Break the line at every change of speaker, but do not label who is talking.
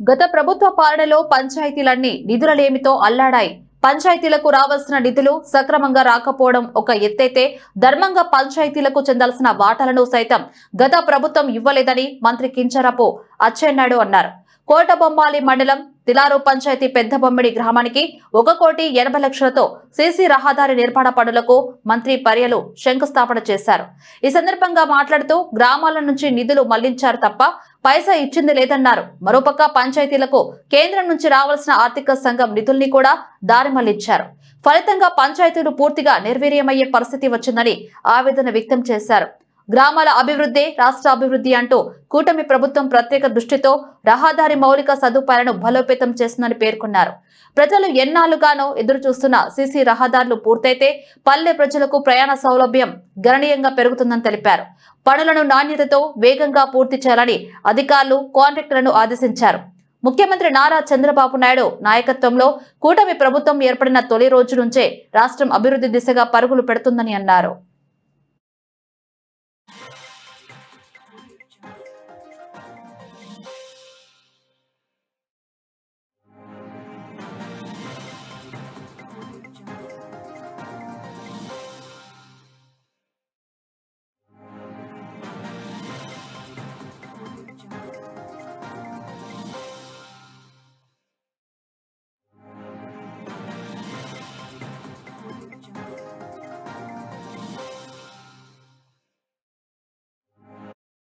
గత ప్రభుత్వ పాలనలో పంచాయతీలన్నీ నిధులలేమితో అల్లాడాయి. పంచాయతీలకు రావాల్సిన నిధులు సక్రమంగా రాకపోవడం ఒక ఎత్తైతే ధర్మంగా పంచాయతీలకు చెందాల్సిన వాటాలను సైతం గత ప్రభుత్వం ఇవ్వలేదని మంత్రి కించరపు అచ్చెన్నాయుడు అన్నారు. కోటబొమ్మాలి మండలం తిలారు పంచాయతీ పెద్ద బొమ్మిడి గ్రామానికి ఒక కోటి ఎనభై లక్షలతో సీసీ రహదారి నిర్మాణ పనులకు మంత్రి పర్యలు శంకుస్థాపన చేశారు. ఈ సందర్భంగా మాట్లాడుతూ గ్రామాల నుంచి నిధులు మళ్ళించారు తప్ప పైసా ఇచ్చింది లేదన్నారు. మరోపక్క పంచాయతీలకు కేంద్రం నుంచి రావాల్సిన ఆర్థిక సంఘం నిధుల్ని కూడా దారి మళ్ళించారు ఫలితంగా పంచాయతీలు పూర్తిగా నిర్వీర్యమయ్యే పరిస్థితి వచ్చిందని ఆవేదన వ్యక్తం చేశారు. గ్రామాల అభివృద్ధి రాష్ట్ర అభివృద్ధి అంటూ కూటమి ప్రభుత్వం ప్రత్యేక దృష్టితో రహదారి మౌలిక సదుపాయాలను బలోపేతం చేస్తుందని పేర్కొన్నారు. ప్రజలు ఎన్నాళ్ళుగానో ఎదురు చూస్తున్న సీసీ రహదారులు పూర్తయితే పల్లె ప్రజలకు ప్రయాణ సౌలభ్యం గణనీయంగా పెరుగుతుందని తెలిపారు. పనులను నాణ్యతతో వేగంగా పూర్తి చేయాలని అధికారులు కాంట్రాక్టర్లను ఆదేశించారు. ముఖ్యమంత్రి నారా చంద్రబాబు నాయుడు నాయకత్వంలో కూటమి ప్రభుత్వం ఏర్పడిన తొలి రోజు నుంచే రాష్ట్రం అభివృద్ధి దిశగా పరుగులు పెడుతుందని అన్నారు. you